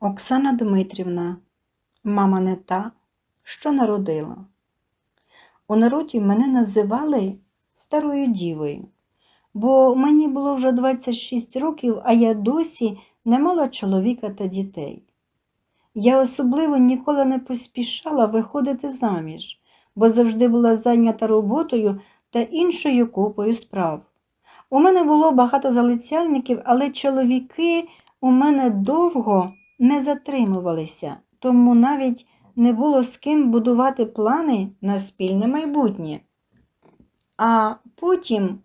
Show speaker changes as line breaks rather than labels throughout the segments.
Оксана Дмитрівна, мама не та, що народила. У народі мене називали старою дівою, бо мені було вже 26 років, а я досі не мала чоловіка та дітей. Я особливо ніколи не поспішала виходити заміж, бо завжди була зайнята роботою та іншою купою справ. У мене було багато залицяльників, але чоловіки у мене довго не затримувалися, тому навіть не було з ким будувати плани на спільне майбутнє. А потім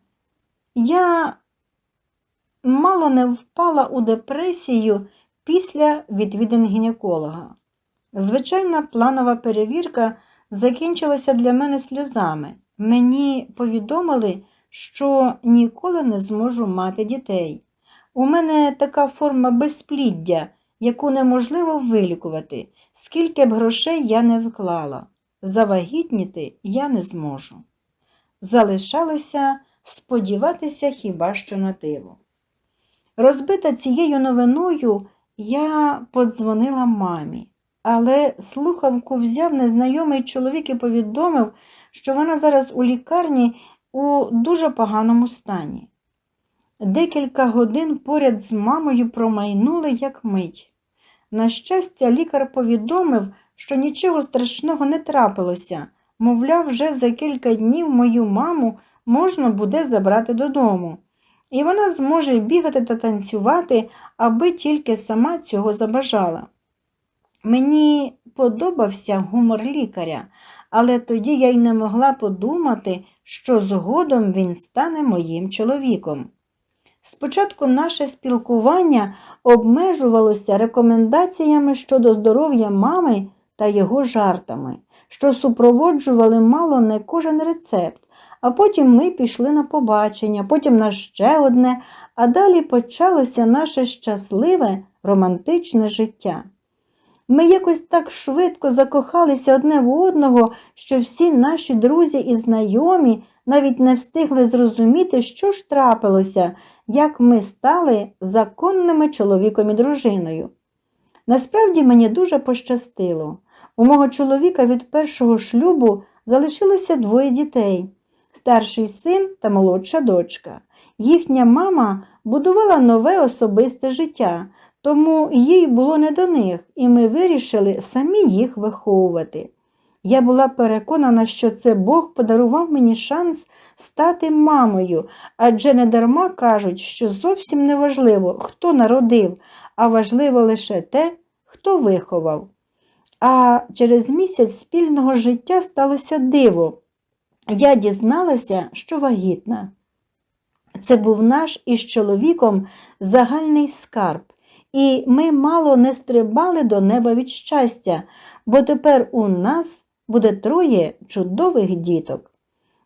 я мало не впала у депресію після відвідин гінеколога. Звичайна планова перевірка закінчилася для мене сльозами. Мені повідомили, що ніколи не зможу мати дітей. У мене така форма безпліддя, яку неможливо вилікувати, скільки б грошей я не вклала. Завагітніти я не зможу. Залишалося сподіватися хіба що на диво. Розбита цією новиною, я подзвонила мамі, але слухавку взяв незнайомий чоловік і повідомив, що вона зараз у лікарні у дуже поганому стані. Декілька годин поряд з мамою промайнули як мить. На щастя, лікар повідомив, що нічого страшного не трапилося, мовляв, вже за кілька днів мою маму можна буде забрати додому, і вона зможе бігати та танцювати, аби тільки сама цього забажала. Мені подобався гумор лікаря, але тоді я й не могла подумати, що згодом він стане моїм чоловіком. Спочатку наше спілкування обмежувалося рекомендаціями щодо здоров'я мами та його жартами, що супроводжували мало не кожен рецепт, а потім ми пішли на побачення, потім на ще одне, а далі почалося наше щасливе романтичне життя. Ми якось так швидко закохалися одне в одного, що всі наші друзі і знайомі навіть не встигли зрозуміти, що ж трапилося, як ми стали законними чоловіком і дружиною. Насправді мені дуже пощастило. У мого чоловіка від першого шлюбу залишилося двоє дітей старший син та молодша дочка. Їхня мама будувала нове особисте життя, тому їй було не до них, і ми вирішили самі їх виховувати. Я була переконана, що це Бог подарував мені шанс стати мамою, адже недарма кажуть, що зовсім не важливо, хто народив, а важливо лише те, хто виховав. А через місяць спільного життя сталося диво. Я дізналася, що вагітна. Це був наш із чоловіком загальний скарб, і ми мало не стрибали до неба від щастя, бо тепер у нас буде троє чудових діток.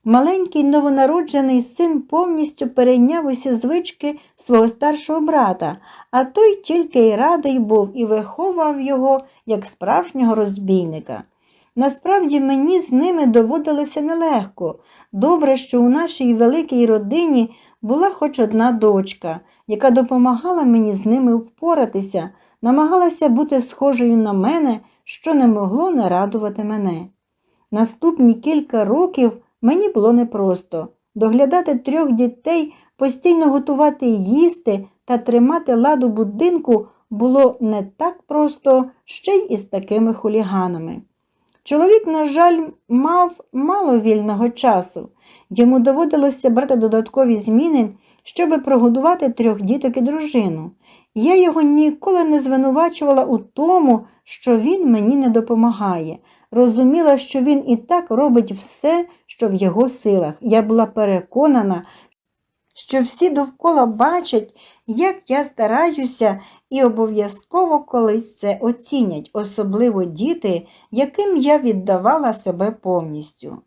Маленький новонароджений син повністю перейняв усі звички свого старшого брата, а той тільки й радий був і виховував його як справжнього розбійника. Насправді мені з ними доводилося нелегко. Добре, що у нашій великій родині була хоч одна дочка, яка допомагала мені з ними впоратися, намагалася бути схожою на мене, що не могло не радувати мене. Наступні кілька років мені було непросто доглядати трьох дітей, постійно готувати їсти та тримати ладу будинку було не так просто ще й із такими хуліганами. Чоловік, на жаль, мав мало вільного часу. Йому доводилося брати додаткові зміни, щоб прогодувати трьох діток і дружину. Я його ніколи не звинувачувала у тому, що він мені не допомагає. Розуміла, що він і так робить все, що в його силах. Я була переконана, що всі довкола бачать, як я стараюся, і обов'язково колись це оцінять, особливо діти, яким я віддавала себе повністю.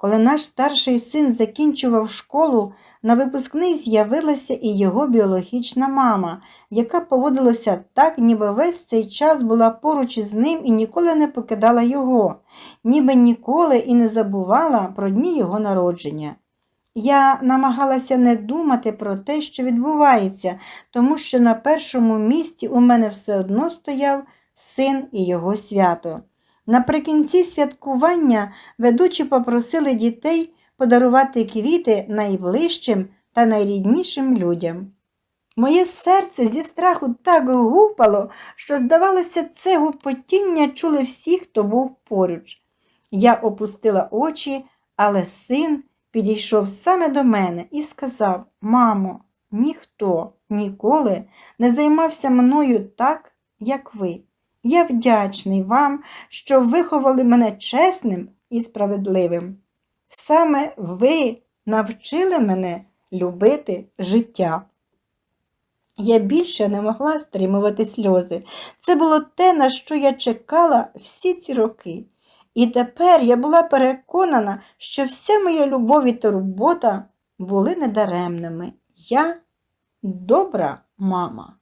Коли наш старший син закінчував школу, на випускний з'явилася і його біологічна мама, яка поводилася так, ніби весь цей час була поруч із ним і ніколи не покидала його, ніби ніколи і не забувала про дні його народження. Я намагалася не думати про те, що відбувається, тому що на першому місці у мене все одно стояв син і його свято. Наприкінці святкування ведучі попросили дітей подарувати квіти найближчим та найріднішим людям. Моє серце зі страху так гупало, що, здавалося, це гупотіння чули всі, хто був поруч. Я опустила очі, але син підійшов саме до мене і сказав: Мамо, ніхто ніколи не займався мною так, як ви. Я вдячний вам, що виховали мене чесним і справедливим. Саме ви навчили мене любити життя. Я більше не могла стримувати сльози. Це було те, на що я чекала всі ці роки. І тепер я була переконана, що вся моя любов і турбота були недаремними. Я добра мама.